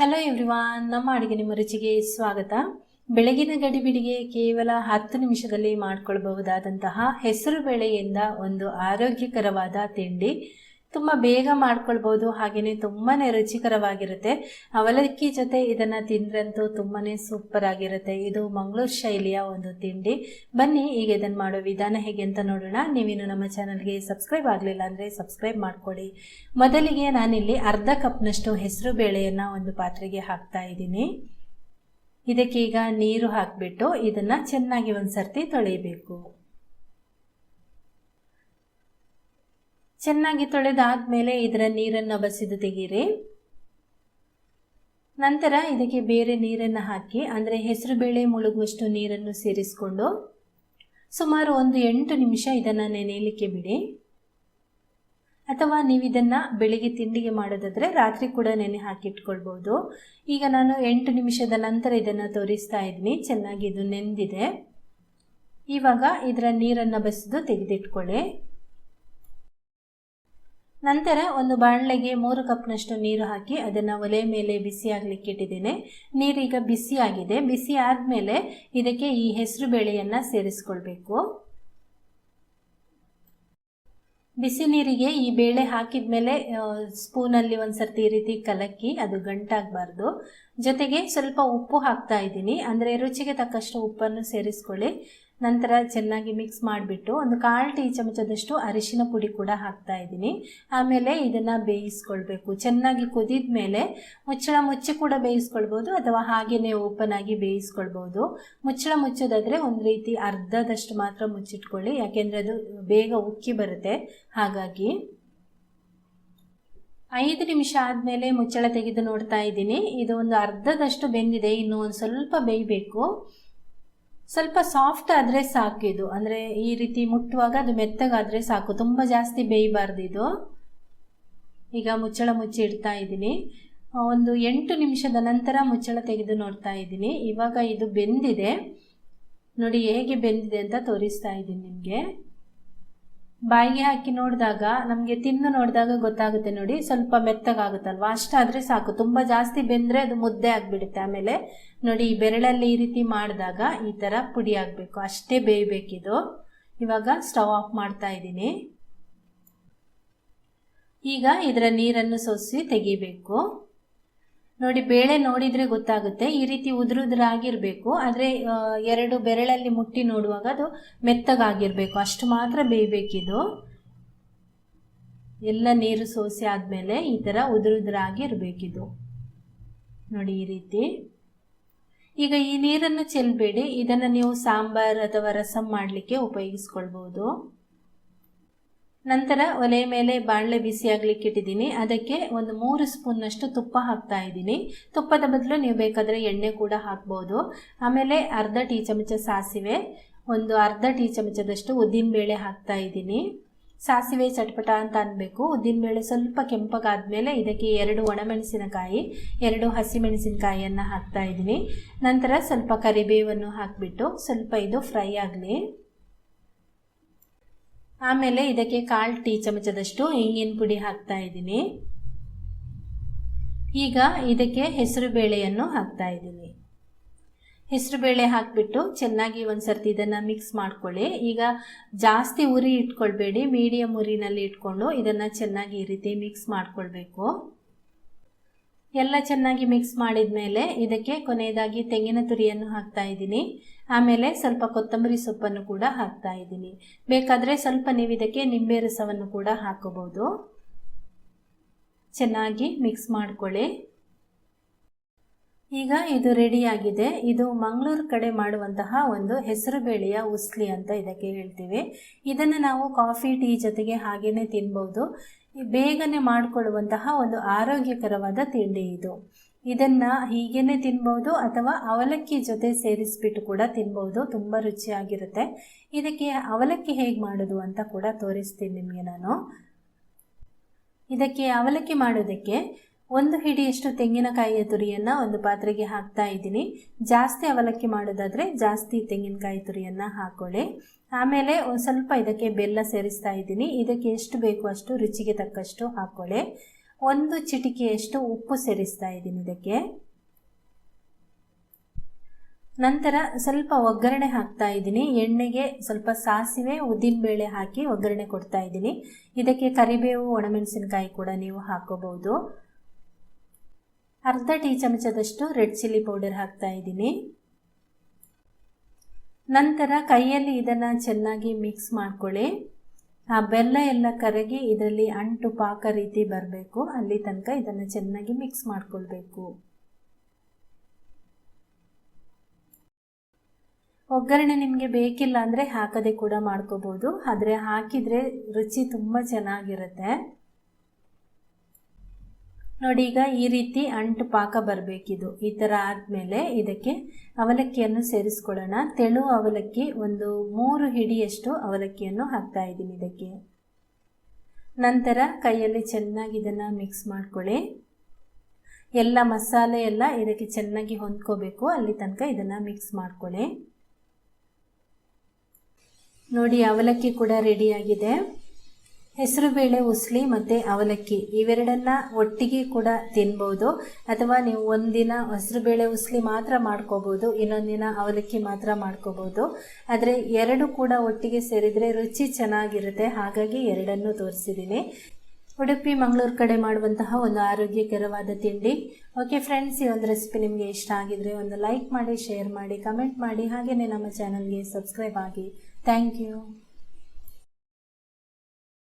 Hello everyone ನಮ್ಮ ಅಡುಗೆ ನಿಮ್ಮ ರುಚಿಗೆ ಸ್ವಾಗತ. ಬೆಳಗಿನ ಗಡಿಬಿಡಿಗೆ ಕೇವಲ ಹತ್ತು ನಿಮಿಷದಲ್ಲಿ ಮಾಡ್ಕೊಳ್ಬಹುದಾದಂತಹ ಹೆಸರು ಬೇಳೆಯಿಂದ ಒಂದು ಆರೋಗ್ಯಕರವಾದ ತಿಂಡಿ. ತುಂಬ ಬೇಗ ಮಾಡ್ಕೊಳ್ಬೋದು. ಹಾಗೆಯೇ ತುಂಬಾ ರುಚಿಕರವಾಗಿರುತ್ತೆ. ಅವಲಕ್ಕಿ ಜೊತೆ ಇದನ್ನು ತಿಂದ್ರಂತೂ ತುಂಬಾ ಸೂಪರ್ ಆಗಿರುತ್ತೆ. ಇದು ಮಂಗಳೂರು ಶೈಲಿಯ ಒಂದು ತಿಂಡಿ. ಬನ್ನಿ, ಈಗ ಇದನ್ನು ಮಾಡೋ ವಿಧಾನ ಹೇಗೆ ಅಂತ ನೋಡೋಣ. ನೀವಿನ್ನು ನಮ್ಮ ಚಾನಲ್ಗೆ ಸಬ್ಸ್ಕ್ರೈಬ್ ಆಗಲಿಲ್ಲ ಅಂದರೆ ಸಬ್ಸ್ಕ್ರೈಬ್ ಮಾಡ್ಕೊಳ್ಳಿ ಮೊದಲಿಗೆ ನಾನಿಲ್ಲಿ ಅರ್ಧ ಕಪ್ನಷ್ಟು ಹೆಸರು ಬೇಳೆಯನ್ನು ಒಂದು ಪಾತ್ರೆಗೆ ಹಾಕ್ತಾ ಇದ್ದೀನಿ. ಇದಕ್ಕೀಗ ನೀರು ಹಾಕಿಬಿಟ್ಟು ಇದನ್ನು ಚೆನ್ನಾಗಿ ಒಂದು ಸರ್ತಿ ತೊಳೆಯಬೇಕು. ಚೆನ್ನಾಗಿ ತೊಳೆದಾದ್ಮೇಲೆ ಇದರ ನೀರನ್ನು ಬಸಿದು ತೆಗೀರಿ. ನಂತರ ಇದಕ್ಕೆ ಬೇರೆ ನೀರನ್ನು ಹಾಕಿ, ಅಂದರೆ ಹೆಸರು ಬೇಳೆ ಮುಳುಗುವಷ್ಟು ನೀರನ್ನು ಸೇರಿಸಿಕೊಂಡು ಸುಮಾರು ಒಂದು ಎಂಟು ನಿಮಿಷ ಇದನ್ನು ನೆನೆಯಲಿಕ್ಕೆ ಬಿಡಿ. ಅಥವಾ ನೀವು ಇದನ್ನು ಬೆಳಿಗ್ಗೆ ತಿಂಡಿಗೆ ಮಾಡೋದಾದರೆ ರಾತ್ರಿ ಕೂಡ ನೆನೆ ಹಾಕಿಟ್ಕೊಳ್ಬೋದು. ಈಗ ನಾನು ಎಂಟು ನಿಮಿಷದ ನಂತರ ಇದನ್ನು ತೋರಿಸ್ತಾ ಇದ್ದೀನಿ ಚೆನ್ನಾಗಿ ಇದು ನೆಂದಿದೆ. ಇವಾಗ ಇದರ ನೀರನ್ನು ಬಸಿದು ತೆಗೆದಿಟ್ಕೊಳ್ಳಿ. ನಂತರ ಒಂದು ಬಾಣಲೆಗೆ ಮೂರು ಕಪ್ನಷ್ಟು ನೀರು ಹಾಕಿ ಅದನ್ನು ಒಲೆ ಮೇಲೆ ಬಿಸಿ ಆಗಲಿಕ್ಕೆ ಇಟ್ಟಿದ್ದೇನೆ. ನೀರೀಗ ಬಿಸಿ ಆಗಿದೆ. ಬಿಸಿ ಆದಮೇಲೆ ಇದಕ್ಕೆ ಈ ಹೆಸರು ಬೇಳೆಯನ್ನು ಸೇರಿಸ್ಕೊಳ್ಬೇಕು. ಬಿಸಿ ನೀರಿಗೆ ಈ ಬೇಳೆ ಹಾಕಿದ ಮೇಲೆ ಸ್ಪೂನಲ್ಲಿ ಒಂದ್ಸರ್ತಿ ಈ ರೀತಿ ಕಲಕಿ ಅದು ಗಂಟಾಗಬಾರ್ದು. ಜೊತೆಗೆ ಸ್ವಲ್ಪ ಉಪ್ಪು ಹಾಕ್ತಾ ಇದ್ದೀನಿ. ಅಂದರೆ ರುಚಿಗೆ ತಕ್ಕಷ್ಟು ಉಪ್ಪನ್ನು ಸೇರಿಸ್ಕೊಳ್ಳಿ. ನಂತರ ಚೆನ್ನಾಗಿ ಮಿಕ್ಸ್ ಮಾಡಿಬಿಟ್ಟು ಒಂದು ಕಾಲು ಟೀ ಚಮಚದಷ್ಟು ಅರಿಶಿನ ಪುಡಿ ಕೂಡ ಹಾಕ್ತಾ ಇದ್ದೀನಿ. ಆಮೇಲೆ ಇದನ್ನು ಬೇಯಿಸ್ಕೊಳ್ಬೇಕು. ಚೆನ್ನಾಗಿ ಕುದಿದ ಮೇಲೆ ಮುಚ್ಚಳ ಮುಚ್ಚಿ ಕೂಡ ಬೇಯಿಸ್ಕೊಳ್ಬೋದು ಅಥವಾ ಹಾಗೆಯೇ ಓಪನ್ ಆಗಿ ಬೇಯಿಸ್ಕೊಳ್ಬೋದು. ಮುಚ್ಚಳ ಮುಚ್ಚೋದಾದರೆ ಒಂದು ರೀತಿ ಅರ್ಧದಷ್ಟು ಮಾತ್ರ ಮುಚ್ಚಿಟ್ಕೊಳ್ಳಿ. ಯಾಕೆಂದರೆ ಅದು ಬೇಗ ಉಕ್ಕಿ ಬರುತ್ತೆ. ಹಾಗಾಗಿ ಐದು ನಿಮಿಷ ಆದಮೇಲೆ ಮುಚ್ಚಳ ತೆಗೆದು ನೋಡ್ತಾ ಇದ್ದೀನಿ. ಇದು ಒಂದು ಅರ್ಧದಷ್ಟು ಬೆಂದಿದೆ. ಇನ್ನು ಒಂದು ಸ್ವಲ್ಪ ಬೇಯಬೇಕು. ಸ್ವಲ್ಪ ಸಾಫ್ಟ್ ಆದರೆ ಸಾಕು ಇದು. ಅಂದರೆ ಈ ರೀತಿ ಮುಟ್ಟುವಾಗ ಅದು ಮೆತ್ತಗಾದರೆ ಸಾಕು. ತುಂಬ ಜಾಸ್ತಿ ಬೇಯಬಾರ್ದು ಇದು. ಈಗ ಮುಚ್ಚಳ ಮುಚ್ಚಿ ಇಡ್ತಾ ಇದ್ದೀನಿ. ಒಂದು ಎಂಟು ನಿಮಿಷದ ನಂತರ ಮುಚ್ಚಳ ತೆಗೆದು ನೋಡ್ತಾ ಇದ್ದೀನಿ. ಇವಾಗ ಇದು ಬೆಂದಿದೆ. ನೋಡಿ ಹೇಗೆ ಬೆಂದಿದೆ ಅಂತ ತೋರಿಸ್ತಾ ಇದ್ದೀನಿ ನಿಮಗೆ. ಬಾಯಿಗೆ ಹಾಕಿ ನೋಡಿದಾಗ, ನಮಗೆ ತಿಂದು ನೋಡಿದಾಗ ಗೊತ್ತಾಗುತ್ತೆ ನೋಡಿ, ಸ್ವಲ್ಪ ಮೆತ್ತಗಾಗುತ್ತಲ್ವ? ಅಷ್ಟಾದರೆ ಸಾಕು. ತುಂಬ ಜಾಸ್ತಿ ಬೆಂದರೆ ಅದು ಮುದ್ದೆ ಆಗಿಬಿಡುತ್ತೆ. ಆಮೇಲೆ ನೋಡಿ, ಈ ಬೆರಳಲ್ಲಿ ಈ ರೀತಿ ಮಾಡಿದಾಗ ಈ ಥರ ಪುಡಿ ಆಗಬೇಕು. ಅಷ್ಟೇ ಬೇಯಬೇಕಿದು. ಇವಾಗ ಸ್ಟವ್ ಆಫ್ ಮಾಡ್ತಾ ಇದ್ದೀನಿ. ಈಗ ಇದರ ನೀರನ್ನು ಸೋಸಿ ತೆಗಿಬೇಕು. ನೋಡಿ, ಬೇಳೆ ನೋಡಿದರೆ ಗೊತ್ತಾಗುತ್ತೆ. ಈ ರೀತಿ ಉದುರುದ್ರಾಗಿರಬೇಕು. ಆದರೆ ಎರಡು ಬೆರಳಲ್ಲಿ ಮುಟ್ಟಿ ನೋಡುವಾಗ ಅದು ಮೆತ್ತಗಾಗಿರಬೇಕು. ಅಷ್ಟು ಮಾತ್ರ ಬೇಯಬೇಕಿದು. ಎಲ್ಲ ನೀರು ಸೋಸಿ ಆದ್ಮೇಲೆ ಈ ಥರ ಉದುರುದ್ರಾಗಿ ಇರಬೇಕಿದು ನೋಡಿ, ಈ ರೀತಿ. ಈಗ ಈ ನೀರನ್ನು ಚೆಲ್ಲಬೇಡಿ ಇದನ್ನು ನೀವು ಸಾಂಬಾರ್ ಅಥವಾ ರಸಂ ಮಾಡಲಿಕ್ಕೆ ಉಪಯೋಗಿಸ್ಕೊಳ್ಬೋದು. ನಂತರ ಒಲೆ ಮೇಲೆ ಬಾಣಲೆ ಬಿಸಿ ಆಗ್ಲಿಕ್ಕೆ ಇಟ್ಟಿದ್ದೀನಿ. ಅದಕ್ಕೆ ಒಂದು ಮೂರು ಸ್ಪೂನ್ನಷ್ಟು ತುಪ್ಪ ಹಾಕ್ತಾ ಇದ್ದೀನಿ. ತುಪ್ಪದ ಬದಲು ನೀವು ಬೇಕಾದರೆ ಎಣ್ಣೆ ಕೂಡ ಹಾಕ್ಬೋದು. ಆಮೇಲೆ ಅರ್ಧ ಟೀ ಚಮಚ ಸಾಸಿವೆ, ಒಂದು ಅರ್ಧ ಟೀ ಚಮಚದಷ್ಟು ಉದ್ದಿನಬೇಳೆ ಹಾಕ್ತಾ ಇದ್ದೀನಿ. ಸಾಸಿವೆ ಚಟ್ಪಟ ಅಂತ ಅನ್ಬೇಕು. ಉದ್ದಿನಬೇಳೆ ಸ್ವಲ್ಪ ಕೆಂಪಗಾದ್ಮೇಲೆ ಇದಕ್ಕೆ ಎರಡು ಒಣಮೆಣಸಿನಕಾಯಿ, ಎರಡು ಹಸಿಮೆಣಸಿನಕಾಯಿಯನ್ನು ಹಾಕ್ತಾ ಇದ್ದೀನಿ. ನಂತರ ಸ್ವಲ್ಪ ಕರಿಬೇವನ್ನು ಹಾಕಿಬಿಟ್ಟು ಸ್ವಲ್ಪ ಇದು ಫ್ರೈ ಆಗಲಿ. ಆಮೇಲೆ ಇದಕ್ಕೆ ಕಾಲು ಟೀ ಚಮಚದಷ್ಟು ಇಂಗಿನ ಪುಡಿ ಹಾಕ್ತಾ ಇದ್ದೀನಿ. ಈಗ ಇದಕ್ಕೆ ಹೆಸರು ಬೇಳೆಯನ್ನು ಹಾಕ್ತಾ ಇದ್ದೀನಿ. ಹೆಸರು ಬೇಳೆ ಹಾಕಿಬಿಟ್ಟು ಚೆನ್ನಾಗಿ ಒಂದು ಸರ್ತಿ ಇದನ್ನು ಮಿಕ್ಸ್ ಮಾಡ್ಕೊಳ್ಳಿ. ಈಗ ಜಾಸ್ತಿ ಉರಿ ಇಟ್ಕೊಳ್ಬೇಡಿ ಮೀಡಿಯಮ್ ಉರಿನಲ್ಲಿ ಇಟ್ಕೊಂಡು ಇದನ್ನು ಚೆನ್ನಾಗಿ ಈ ರೀತಿ ಮಿಕ್ಸ್ ಮಾಡ್ಕೊಳ್ಬೇಕು. ಎಲ್ಲ ಚೆನ್ನಾಗಿ ಮಿಕ್ಸ್ ಮಾಡಿದ ಮೇಲೆ ಇದಕ್ಕೆ ಕೊನೆಯದಾಗಿ ತೆಂಗಿನ ತುರಿಯನ್ನು ಹಾಕ್ತಾ ಇದ್ದೀನಿ. ಆಮೇಲೆ ಸ್ವಲ್ಪ ಕೊತ್ತಂಬರಿ ಸೊಪ್ಪನ್ನು ಕೂಡ ಹಾಕ್ತಾ ಇದ್ದೀನಿ. ಬೇಕಾದರೆ ಸ್ವಲ್ಪ ನೀವು ಇದಕ್ಕೆ ನಿಂಬೆ ರಸವನ್ನು ಕೂಡ ಹಾಕಬಹುದು. ಚೆನ್ನಾಗಿ ಮಿಕ್ಸ್ ಮಾಡ್ಕೊಳ್ಳಿ. ಈಗ ಇದು ರೆಡಿಯಾಗಿದೆ ಇದು ಮಂಗಳೂರು ಕಡೆ ಮಾಡುವಂತಹ ಒಂದು ಹೆಸರು ಬೇಳೆಯ ಉಸ್ಲಿ ಅಂತ ಇದಕ್ಕೆ ಹೇಳ್ತೀವಿ. ಇದನ್ನು ನಾವು ಕಾಫಿ ಟೀ ಜೊತೆಗೆ ಹಾಗೇನೆ ತಿನ್ಬೋದು. ಬೇಗನೆ ಮಾಡಿಕೊಳ್ಳುವಂತಹ ಒಂದು ಆರೋಗ್ಯಕರವಾದ ತಿಂಡಿ ಇದು. ಇದನ್ನು ಹೀಗೇ ತಿನ್ಬೋದು ಅಥವಾ ಅವಲಕ್ಕಿ ಜೊತೆ ಸೇರಿಸ್ಬಿಟ್ಟು ಕೂಡ ತಿನ್ಬೋದು. ತುಂಬ ರುಚಿಯಾಗಿರುತ್ತೆ. ಇದಕ್ಕೆ ಅವಲಕ್ಕಿ ಹೇಗೆ ಮಾಡೋದು ಅಂತ ಕೂಡ ತೋರಿಸ್ತೀನಿ ನಿಮಗೆ ನಾನು. ಇದಕ್ಕೆ ಅವಲಕ್ಕಿ ಮಾಡೋದಕ್ಕೆ ಒಂದು ಹಿಡಿಯಷ್ಟು ತೆಂಗಿನಕಾಯಿಯ ತುರಿಯನ್ನು ಒಂದು ಪಾತ್ರೆಗೆ ಹಾಕ್ತಾ ಇದ್ದೀನಿ. ಜಾಸ್ತಿ ಅವಲಕ್ಕಿ ಮಾಡೋದಾದರೆ ಜಾಸ್ತಿ ತೆಂಗಿನಕಾಯಿ ತುರಿಯನ್ನು ಹಾಕ್ಕೊಳ್ಳಿ ಆಮೇಲೆ ಒಂದು ಸ್ವಲ್ಪ ಇದಕ್ಕೆ ಬೆಲ್ಲ ಸೇರಿಸ್ತಾ ಇದ್ದೀನಿ. ಇದಕ್ಕೆ ಎಷ್ಟು ಬೇಕು ಅಷ್ಟು ರುಚಿಗೆ ತಕ್ಕಷ್ಟು ಹಾಕೊಳ್ಳಿ. ಒಂದು ಚಿಟಿಕೆಯಷ್ಟು ಉಪ್ಪು ಸೇರಿಸ್ತಾ ಇದ್ದೀನಿ ಇದಕ್ಕೆ. ನಂತರ ಸ್ವಲ್ಪ ಒಗ್ಗರಣೆ ಹಾಕ್ತಾ ಇದ್ದೀನಿ. ಎಣ್ಣೆಗೆ ಸ್ವಲ್ಪ ಸಾಸಿವೆ, ಉದ್ದಿನಬೇಳೆ ಹಾಕಿ ಒಗ್ಗರಣೆ ಕೊಡ್ತಾ ಇದ್ದೀನಿ. ಇದಕ್ಕೆ ಕರಿಬೇವು, ಒಣಮೆಣಸಿನಕಾಯಿ ಕೂಡ ನೀವು ಹಾಕೋಬಹುದು. ಅರ್ಧ ಟೀ ಚಮಚದಷ್ಟು ರೆಡ್ ಚಿಲ್ಲಿ ಪೌಡರ್ ಹಾಕ್ತಾ ಇದ್ದೀನಿ. ನಂತರ ಕೈಯಲ್ಲಿ ಇದನ್ನು ಚೆನ್ನಾಗಿ ಮಿಕ್ಸ್ ಮಾಡ್ಕೊಳ್ಳಿ. ಆ ಬೆಲ್ಲ ಎಲ್ಲ ಕರಗಿ ಇದರಲ್ಲಿ ಅಂಟು ಪಾಕ ರೀತಿ ಬರಬೇಕು. ಅಲ್ಲಿ ತನಕ ಇದನ್ನು ಚೆನ್ನಾಗಿ ಮಿಕ್ಸ್ ಮಾಡಿಕೊಳ್ಬೇಕು. ಒಗ್ಗರಣೆ ನಿಮಗೆ ಬೇಕಿಲ್ಲ ಅಂದರೆ ಹಾಕದೆ ಕೂಡ ಮಾಡ್ಕೋಬೋದು. ಆದರೆ ಹಾಕಿದರೆ ರುಚಿ ತುಂಬ ಚೆನ್ನಾಗಿರುತ್ತೆ. ನೋಡಿ, ಈಗ ಈ ರೀತಿ ಅಂಟು ಪಾಕ ಬರಬೇಕಿದು. ಈ ಥರ ಆದಮೇಲೆ ಇದಕ್ಕೆ ಅವಲಕ್ಕಿಯನ್ನು ಸೇರಿಸ್ಕೊಳ್ಳೋಣ. ತೆಳು ಅವಲಕ್ಕಿ ಒಂದು ಮೂರು ಹಿಡಿಯಷ್ಟು ಅವಲಕ್ಕಿಯನ್ನು ಹಾಕ್ತಾ ಇದ್ದೀನಿ ಇದಕ್ಕೆ. ನಂತರ ಕೈಯಲ್ಲಿ ಚೆನ್ನಾಗಿ ಇದನ್ನು ಮಿಕ್ಸ್ ಮಾಡ್ಕೊಳ್ಳಿ. ಎಲ್ಲ ಮಸಾಲೆ ಎಲ್ಲ ಇದಕ್ಕೆ ಚೆನ್ನಾಗಿ ಹೊಂದ್ಕೋಬೇಕು. ಅಲ್ಲಿ ತನಕ ಇದನ್ನು ಮಿಕ್ಸ್ ಮಾಡ್ಕೊಳ್ಳಿ. ನೋಡಿ, ಅವಲಕ್ಕಿ ಕೂಡ ರೆಡಿಯಾಗಿದೆ ಹೆಸರುಬೇಳೆ ಉಸ್ಲಿ ಮತ್ತು ಅವಲಕ್ಕಿ. ಇವೆರಡನ್ನ ಒಟ್ಟಿಗೆ ಕೂಡ ತಿನ್ಬೋದು. ಅಥವಾ ನೀವು ಒಂದಿನ ಹೆಸರುಬೇಳೆ ಉಸ್ಲಿ ಮಾತ್ರ ಮಾಡ್ಕೋಬೋದು. ಇನ್ನೊಂದಿನ ಅವಲಕ್ಕಿ ಮಾತ್ರ ಮಾಡ್ಕೋಬೋದು. ಆದರೆ ಎರಡು ಕೂಡ ಒಟ್ಟಿಗೆ ಸೇರಿದರೆ ರುಚಿ ಚೆನ್ನಾಗಿರುತ್ತೆ. ಹಾಗಾಗಿ ಎರಡನ್ನು ತೋರಿಸಿದ್ದೀನಿ ಉಡುಪಿ, ಮಂಗಳೂರು ಕಡೆ ಮಾಡುವಂತಹ ಒಂದು ಆರೋಗ್ಯಕರವಾದ ತಿಂಡಿ. ಓಕೆ ಫ್ರೆಂಡ್ಸ್, ಈ ಒಂದು ರೆಸಿಪಿ ನಿಮಗೆ ಇಷ್ಟ ಆಗಿದ್ರೆ ಒಂದು ಲೈಕ್ ಮಾಡಿ, ಶೇರ್ ಮಾಡಿ, ಕಮೆಂಟ್ ಮಾಡಿ. ಹಾಗೆಯೇ ನಮ್ಮ ಚಾನಲ್ಗೆ ಸಬ್ಸ್ಕ್ರೈಬ್ ಆಗಿ. Thank you.